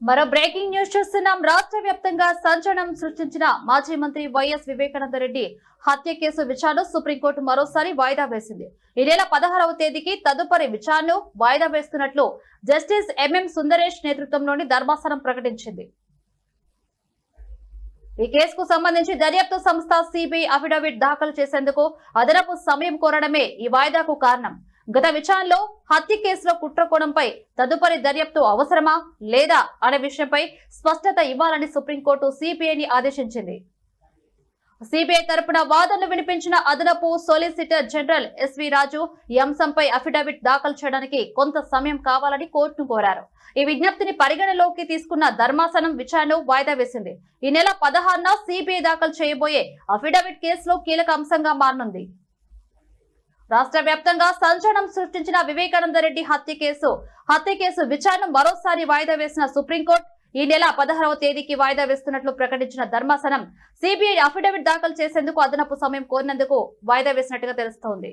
మరో breaking news చూస్తున్నాం. రాష్ట్ర వ్యాప్తంగా సంచలనం సృష్టించిన మాజీ మంత్రి వైఎస్ వివేకానంద రెడ్డి హత్య కేసు విచారణ సుప్రీంకోర్టు మరోసారి వాయిదా వేసింది. ఈ నెల పదహారవ తేదీకి తదుపరి విచారణ వాయిదా వేస్తున్నట్లు జస్టిస్ ఎంఎం సుందరేష్ నేతృత్వంలోని ధర్మాసనం ప్రకటించింది. ఈ కేసుకు సంబంధించి దర్యాప్తు సంస్థ సిబిఐ అఫిడవిట్ దాఖలు చేసేందుకు అదనపు సమయం కోరడమే ఈ వాయిదాకు కారణం. గత విచారణలో హత్య కేసులో కుట్రకోణంపై తదుపరి దర్యాప్తు అవసరమా లేదా అనే విషయంపై స్పష్టత ఇవ్వాలని సుప్రీంకోర్టు సిబిఐని ఆదేశించింది. సిబిఐ తరపున వాదనలు వినిపించిన అదనపు సొలిసిటర్ జనరల్ ఎస్వి రాజు ఈ అంశంపై అఫిడవిట్ దాఖలు చేయడానికి కొంత సమయం కావాలని కోర్టును కోరారు. ఈ విజ్ఞప్తిని పరిగణలోకి తీసుకున్న ధర్మాసనం విచారణ వాయిదా వేసింది. ఈ నెల పదహారున సిబిఐ దాఖలు చేయబోయే అఫిడవిట్ కేసులో కీలక అంశంగా మారనుంది. రాష్ట్ర వ్యాప్తంగా సంచలనం సృష్టించిన వివేకానంద రెడ్డి హత్య కేసు. హత్య కేసు విచారణ మరోసారి వాయిదా వేసిన సుప్రీంకోర్టు ఈ నెల పదహారవ తేదీకి వాయిదా వేస్తున్నట్లు ప్రకటించిన ధర్మాసనం. సిబిఐ అఫిడవిట్ దాఖలు చేసేందుకు అదనపు సమయం కోరినందుకు వాయిదా వేసినట్టుగా తెలుస్తోంది.